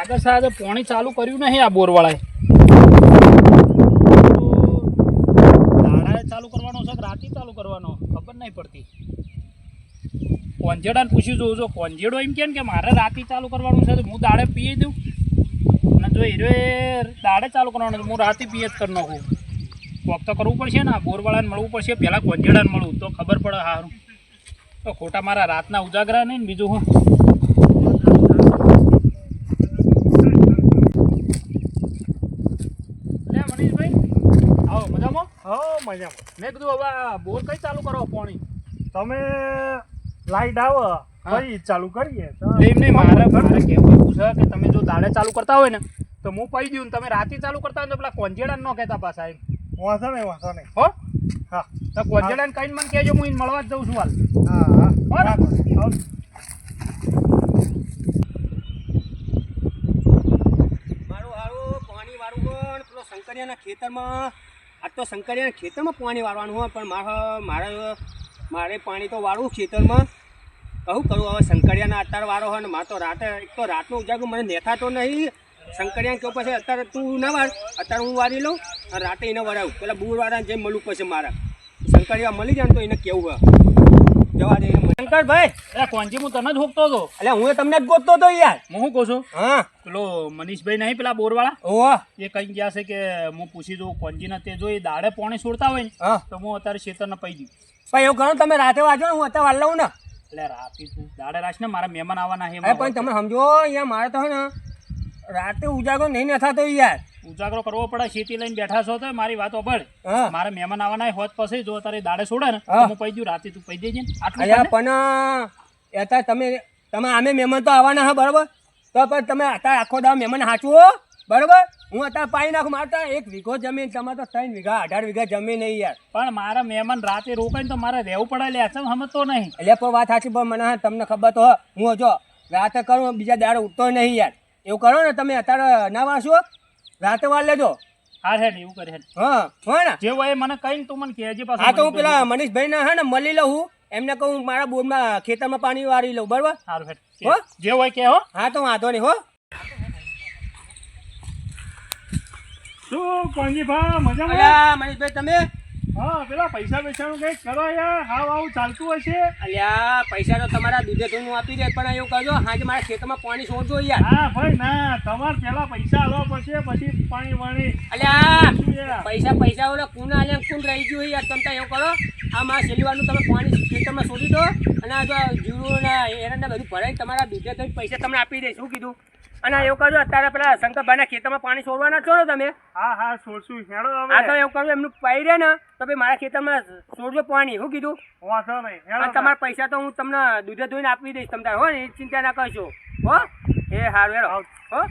સાહેબ લાગે છે પોણી ચાલુ કર્યું નહીં આ બોરવાળાએ. દાડાએ ચાલુ કરવાનો છે કે રાતે ચાલુ કરવાનો? ખબર નહીં પડતી. કોંજેડાને પૂછ્યું જોઉં જો, કોંજેડો એમ કેમ કે મારે રાતે ચાલુ કરવાનું છે તો હું દાડે પીએ દઉં? અને જો હીરો દાડે ચાલુ કરવાનું હું રાતે પીએ જ કરી નાખું. વોક તો કરવું પડશે ને બોરવાળાને મળવું પડશે પહેલાં કોંજેડાને મળવું તો ખબર પડે સારું તો ખોટા મારા રાતના ઉજાગરા નહીં ને બીજું હું લે મનીષભાઈ આવો મજામાં હા મજામાં. મેં કીધું હવે બોર કઈ ચાલુ કરો પાણી? તમે લાઈટ આવો ફરી ચાલુ કરીએ. તો એમ નહીં મારે મારે કહેવું એવું છે કે તમે જો દાડે ચાલુ કરતા હોય ને તો હું પડી દઉં તમે રાતે ચાલુ કરતા હોય ને તો પેલા કોંજેડા ન કહેતા પાછા એમ. વાંધો નહીં વાંધો નહીં. હો? હા. તો કોંજેડાને કહીને મને કહેજો હું એને મળવા જ જઉં છું હાલ. હા હા. બરાબર. વાંધો મારું હારું પાણી હોય પેલો શંકરિયાના ખેતરમાં આજ તો શંકરિયાના ખેતરમાં પાણી વાળવાનું હોય, પણ મારે મારે મારે પાણી તો વાળવું ખેતરમાં. કહું કરું, હવે શંકરિયાના અત્યારે વાળો હોય ને મારે તો રાતે, એક તો રાતનો ઉજાગો મને નેથાતો નહીં. શંકરિયા કહું પછી અત્યારે તું ના વાળ અત્યારે હું વાળી લઉં અને રાતે એને વરાવું. પેલા બુરવાળાને જેમ મળવું પછી મારે. શંકરિયા મળી જાય ને તો એને કેવું હોય. જવા દે. શંકરભાઈ અરે કોંજી હું તને જ હોકતો હતો. એટલે હું તમને જ ગોતતો હતો યાર. હું શું કહું છું? હા. પેલો મનીષભાઈ નહીં પેલા બોરવાળા? ઓહો. એ કઈ ગયા છે કે હું પૂછી દઉં કોંજીને તે જો એ દાડે પોણી છોડતા હોય ને તો હું અત્યારે ખેતરને પઈ દઉં પણ એવું કરો તમે રાતે વાંચો હું અત્યારે વાળ લઉં ને. એટલે રાતે તું દાડે રાખ ને મારા મહેમાન આવવાના છે પણ તમે સમજો યાર મારે તો ને રાતે ઉજાગો નહીં ન થતો યાર. ઉજાગરો કરવો પડે ખેતી લઈને બેઠા છો તો મારી વાત ઓભળ હા. મારે મહેમાન આવવાના હોત પછી જો તારે દાડે છોડે ને હું. પઈ દઉં રાતે તું પઈ દેજે ને. આટલું. પણ અત્યારે તમે તમે આમે મહેમાન તો આવવાના હા બરાબર? તો પણ તમે અત્યારે આખો દાવ મહેમાન સાચવો બરાબર? હું અત્યારે પાઈ નાખું મારે એક વીઘો જમીન તમારે તો ત્રણ વીઘા અઢાર વીઘા જમીન નહીં યાર. પણ મારા મહેમાન રાતે રોકાઈને તો મારે રહેવું પડે લે અસમ સમજતો નહીં. એટલે પણ વાત સાચી પણ મને તમને ખબર તો હું જો રાતે કરું બીજા દાડે ઉઠતો નહીં યાર. એવું કરો ને તમે અત્યારે ના વાંચો રાતે વાર લેજો. હા હેડ એવું કરે હેડ. હા હોય ને? જે હોય મને કહીને તું મને કહેજે પાછું હા તો હું પેલા મનીષભાઈ ને હે ને મળી લઉં હું. એમને કહું મારા બોરમાં ખેતરમાં પાણી વાળી લઉં બરાબર? સારું હેડ. હો? જે હોય કે હો. હા તો વાંધો નહીં હો. શું મજામાં? મનીષભાઈ તમે? હા પેલા પૈસા પૈસાનું કંઈક કરો યાર. હાવ આવું ચાલતું હશે. અલ્યા પૈસા તો તમારા દૂધે ધોઈને આપી દે પણ એવું કરજો હાજે મારા ખેતરમાં પાણી છોડજો યાર. હા ભાઈ ના તમારે પેલા પૈસા આલવા પડશે પછી પાણી વાણી. અલ્યા? પૈસા પૈસા ઓલા કુના આલ્યા કુન રહી ગયું યાર તમે એવું કરો. આ મારા શેલીવાનું તમે પાણી ખેતરમાં છોડી દો અને આ જો જીવડું ને એરંડા બધું ભરાય તમારા દૂધે ધોઈ પૈસા તમને આપી દે. શું કીધું? અને એવું કરજો અત્યારે પેલા શંકરભાઈના ખેતરમાં પાણી છોડવાના છો ને તમે? હા હા છોડશું હેડો આ તો એવું કરવું એમનું પાઈ રહે ને તો ભાઈ મારા ખેતરમાં છોડજો પાણી શું કીધું? વાંધો નહીં હેડો તમારા પૈસા તો હું તમને દૂધે ધોઈને આપી દઈશ તમને હો ને એ ચિંતા ના કરશો. હો? એ હારું હેડો હો?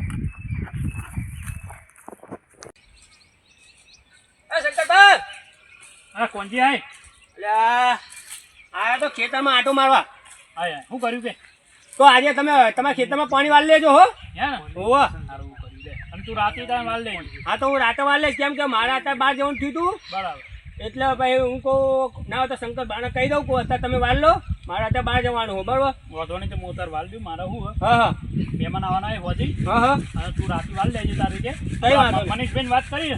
શંકરભાઈ! હા કોંજી આય. અલ્યા આયા તો ખેતરમાં આટો મારવા. હા શું કર્યું કે તો આજે તમે તમારા ખેતરમાં પાણી વાળી લેજો હો. હોવા. અને તું રાતે તારે વાળ લે હા તો હું રાતે વાળી લઈશ. કેમ કે મારા અત્યારે બહાર જવાનું થયું હતું બરાબર. એટલે ભાઈ હું કહું ના તો શંકર બાને કહી દઉં કહું અત્યારે તમે વાળ લો. મારા અત્યારે બહાર જવાનું હો બરાબર? વાંધો નહીં તો હું તાર વાળ દઉં મારે હું હે? હા હા. મહેમાન આવવાના હોય હોજી. હા હા. અને તું રાતે વાળ લેજે તારી કે કઈ વાંધો મનીષભાઈ વાત કરી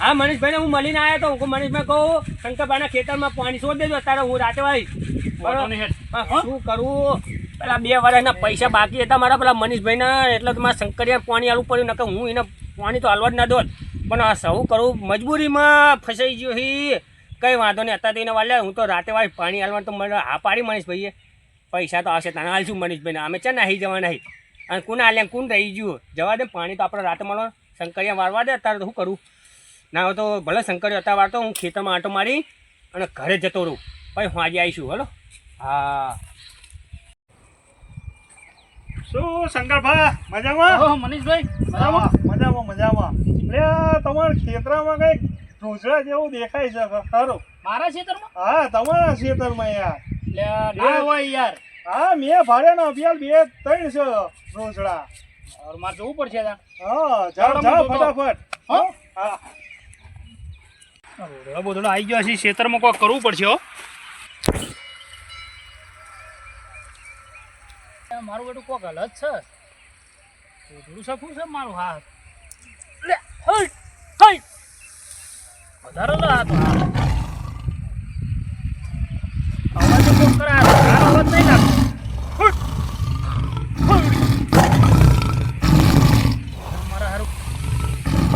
હા મનીષભાઈને હું મળીને આવ્યો તો હું કહું મનીષભાઈ કહું શંકરભાઈના ખેતરમાં પાણી છોડી દેજો અત્યારે હું રાતે વાળી બરાબર? શું કરવું પેલા બે વર્ષના પૈસા બાકી હતા મારા પેલા મનીષભાઈના, એટલે તો મારા શંકરિયા પાણી આલું પડ્યું, નકર હું એને પાણી તો હાલવા જ ના દોત પણ આ સૌ કરું, મજબૂરીમાં ફસાઈ ગયો હી. કંઈ વાંધો નહીં, અત્યારે એને વાળ્યા હું તો રાતે વાળી પાણી હાલવાનું તો મને હા પાડી મનીષભાઈએ. પૈસા તો આવશે તને હાલશું મનીષભાઈને. અમે ચાલ નાહી જવા નહીં અને કોને હાલે કોણ રહી ગયું? જવા દે પાણી તો આપણે રાતે મળો. શંકરિયા વારવા દે, અત્યારે શું કરું. ના હોય તો ભલે શંકરિયા અત્યારે વારતો, હું ખેતરમાં આંટો મારી અને ઘરે જતો રહું. પછી હું આજે આવીશું, હલો? હા. શું શંકરભા મજામાં? ઓહો, મનીષભાઈ મજામાં? મજામાં મજામાં. લે તમારા ખેતરામાં કંઈક રોજડા જેવું દેખાય છે ખરો મારા ખેતરમાં હા તમારા ખેતરમાં યાર. લે ના હોય યાર. હા મેં ભાડેનો અભિયાન બે ત્રણ છે રોજડા મારે જવું પડશે હા જાઓ જાઓ ફટાફટ. હો? બોધડો બોધડો આવી ગયો છે ખેતરમાં કોઈ કરવું પડશે હો. મારું બેટું કોક અલગ છે. થોડું સખું છે મારું હાથ. લે હઈ હઈ. વધારે લે હાથ અવાજ કોક કરે અવાજ નહીં લાગતો હુટ, હુટ. મારે હારું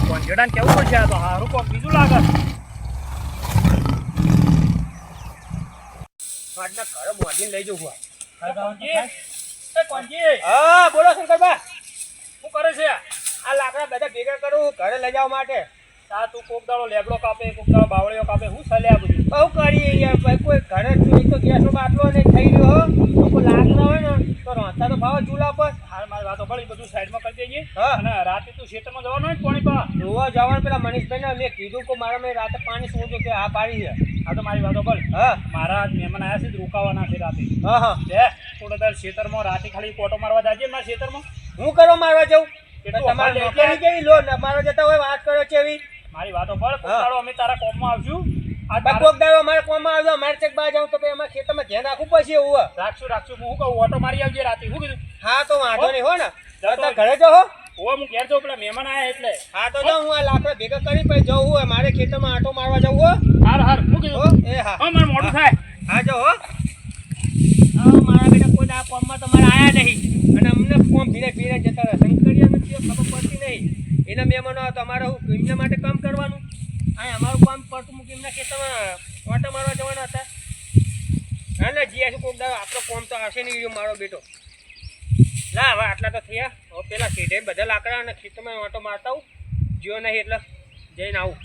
કોંજડાને કેવું પડશે આ તો? હારું કોક બીજું લાગે. ઘરે બોધીને લઈ જવું હોય. એ હા બોલો શંકરબા શું કરે છે? આ લાકડા બધા ભેગા કરું ઘરે લઈ જવા માટે. આ તું કોક દાડો લેબડો કાપે કોક દાડો બાવળીઓ કાપે હું ચાલે આ બધું? બહુ કરીએ યાર ભાઈ કોઈ ઘરે એક તો ગેસનો બાટલો ને થઈ રહ્યો લાકડા હોય ને તો રોંતા તો ભાવ ચૂલા પર. હાલ મારી વાતો ભળી બધું સાઈડમાં કરી હા. અને રાતે તું ખેતરમાં જવાનું હોય ને પાણી પા જોવા જવાનું પેલા મનીષભાઈ મેં કીધું કે મારા મેં રાતે પાણી સોજો કે આ પાડી છે. આ તો મારી વાતો ભળ હા. મારા મહેમાન આવ્યા છે રોકાવાના છે રાતે. હા હા. થોડો દર ખેતરમાં રાતે ખાલી કોટો મારવા જાજે મારા ખેતરમાં? હું કરો મારવા જઉં? મારે તમારે અભાવ નોકરી કેવી લો? મારવા જતા હોય વાત કરો છે એવી. મારી વાતો કોક અમે તારા કોમમાં આવશું. આ બા મારા- કોમમાં અમારે આવ્યો અમારે ચેક બહાર જાઉં તો પછી અમારે ખેતરમાં ધ્યાન રાખવું પડશે એવું રાખશું રાખશું. હું કહું ઓટો મારી આવજે રાતે શું કીધું? હા તો વાંધો નહીં હો ને. ઘરે જાઓ હો. હું ઘેર જાઉં પેલા મહેમાન આયા એટલે. હા તો જાઉં હું આ લાકડા ભેગા કરી પછી જવું હોય મારે ખેતરમાં આંટો મારવા જવું હોય હાર હાર શું હો એ હા. હા મોટું મોડું થાય. હા જો હો હા મારા બેટા કોઈ આ કોમમાં તમારે આયા નહીં. અને અમને ફોર્મ ભીને ભીને જતા રહ્યા. શંકરિયાને નથી ખબર પડતી નહીં. એના મહેમાનો તમારે હું એમના માટે કામ કરવાનું. આ અમારું કામ પડતું મૂકી એમના ખેતરમાં ઓટો મારવા જવાના હતા. હા ને જીયા કોક દાડો આપણો કોમ તો આવશે નહીં રહ્યો, મારો બેટો. ના હવે આટલા તો થયા. હવે પેલા સીધે બધા લાકડા અને ખેતરમાં ઓટો મારતા આવું. જીઓ નહીં એટલે જઈને આવું.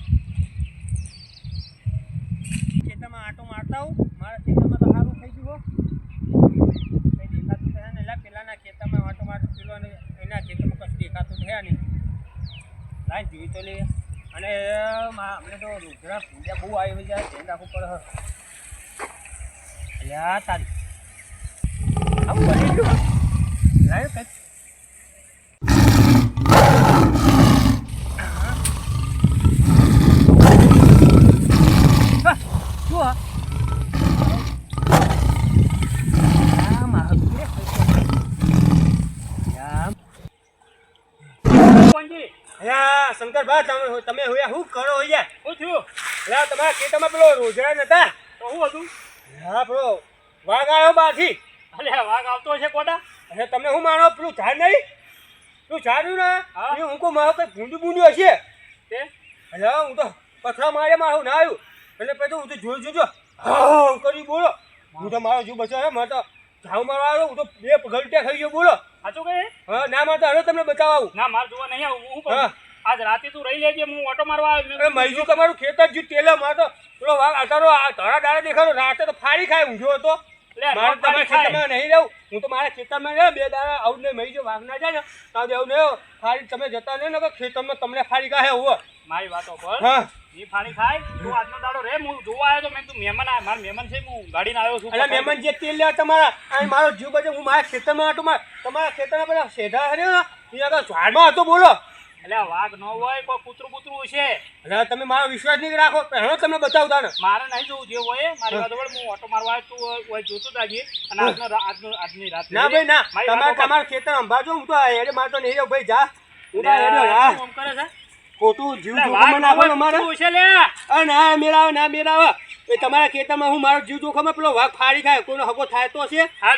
ખેતરમાં આટો મારતા આવું. મારા ખેતરમાં તો સારું થઈ ગયું હો કંઈ દેખાતું થયા ને એલા પેલાના ખેતરમાં મારતો પેલો અને એના ખેતરમાં કશું દેખાતું થયા નહીં. લાઈન જોઈ તો લઈએ. અને અમને તો રૂદ્રા પૂજા બહુ આવી જાય ધ્યાન રાખવું પડે. અલ્યા, તારી. આવું બની ગયું. લાઈન કંઈક હા, શું આ? આ મારું છે. યા. કોંજી અલ્યા, બા તમે તમે હોયા શું કરો હોયા શું થયું લા તમારા ખેતરમાં પેલો રોજડા નતા? તો શું હતું? હા પેલો વાઘ આવ્યો બારથી અલે વાઘ આવતો હશે કોટા? અને તમે શું માનો પેલું ઝાડ નહીં? પેલું ઝાડ્યું ને? હા. એ હું કહું મારો કંઈ ભૂંડું ભૂંડું હશે તે? એટલે હું તો પથરા મારે મારું ના આવ્યું. એટલે પછી હું તો જોઈ જોજો હા કરી બોલો. હું. તો મારો જીવ બચાવે મારે તો ઝાવ મારવા આવ્યો હું તો બે ગલટ્યા થઈ ગયો બોલો. સાચું કહે? હા ના મારે તો હવે તમને આવું ના મારે જોવા નહીં આવું હું હા. આજ રાતે તું રહી લેજે હું ઓટો મારવા આવ્યો મૈજુ તમારું ખેતર જ તેલે મારે તો. પેલો વાઘ અતારો આ ધડા દાડા દેખાડો રાતે તો ફાડી ખાય ઊંઘ્યો હતો. મારે ન તમારા ખેતરમાં નહીં રહું હું તો મારા ખેતરમાં રહ્યો બે દાડા આવું ને મૈજુ વાઘ ના જાય ને ત્યાં આવું નહીં ફાડી તમે જતા નહીં ને ખેતરમાં તમને ફાડી ખાય એવું મારી વાતો પર હા. ઈ ફાણી ખાય તું આજનો દાડો રે હું જોવા આવ્યો તો મેં મહેમાન આ મારા મહેમાન છે હું ગાડીને આવ્યો છું. એટલે મહેમાન જે તેલ લેવા તમારા અને મારો જીવ બચે હું મારા ખેતરમાં હતો મારા તમારા ખેતરમાં પેલા શેઢા હર્યો ને એ આગળ ઝાડમાં હતો બોલો. એટલે વાઘ ન હોય કોઈ કૂતરું કૂતરું હશે. એટલે તમે મારો વિશ્વાસ નહીં રાખો પહેલો તમને બતાવતા ને. મારે નહીં જોવું જે હોય મારી વાતો હું ઓટો મારવા તું હોય- હોય જોતું તાજી અને આજનો આજનો આજની રાત ના ભાઈ ના. તમારે. તમારું ખેતર અંબાજો હું તો આ હેડે મારતો નહીં ભાઈ જા. હું તો લે, હેડ્યો હા શું આમ કરે છે? ખોટું જીવ એટલે વાઘ જોખમમાં ન નાખો અમારે કૂતરું હશે લે. અરે ના મેળાવે ના મેળાવે. એ તમારા ખેતરમાં હું મારો જીવ જોખમ પેલો વાઘ ફાડી ખાય કોઈનો હગો થાય તો છે હા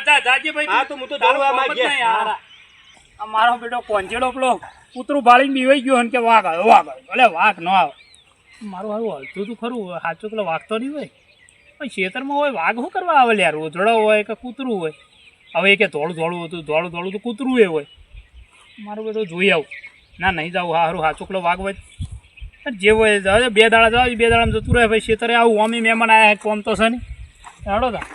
ભાઈ તો તો આ મારો બેટો કોંચેડો પેલો કૂતરું બાળીને બીવાઈ ગયો કે વાઘ આવ્યો વાઘ આવ્યો. ભલે વાઘ ન આવે મારું હારું હલતું તું ખરું સાચું પેલો વાગતો નહીં હોય. પણ ખેતરમાં હોય, વાઘ શું કરવા આવે યાર રોજડો હોય કે કૂતરું હોય? હવે કે ધોળું ધોળું હતું, ધોળું ધોળું તો કૂતરું એ હોય. મારું બેટો જોઈ આવું. ના, નહીં જાવું હારું, સાચું પેલો વાઘ હોય જે હોય બે દાડા જાવ, બે દાડામાં જતું રહે ભાઈ ખેતરે આવું ઓમી મહેમાન આવ્યા કોમ તો છે ને હેડો તા.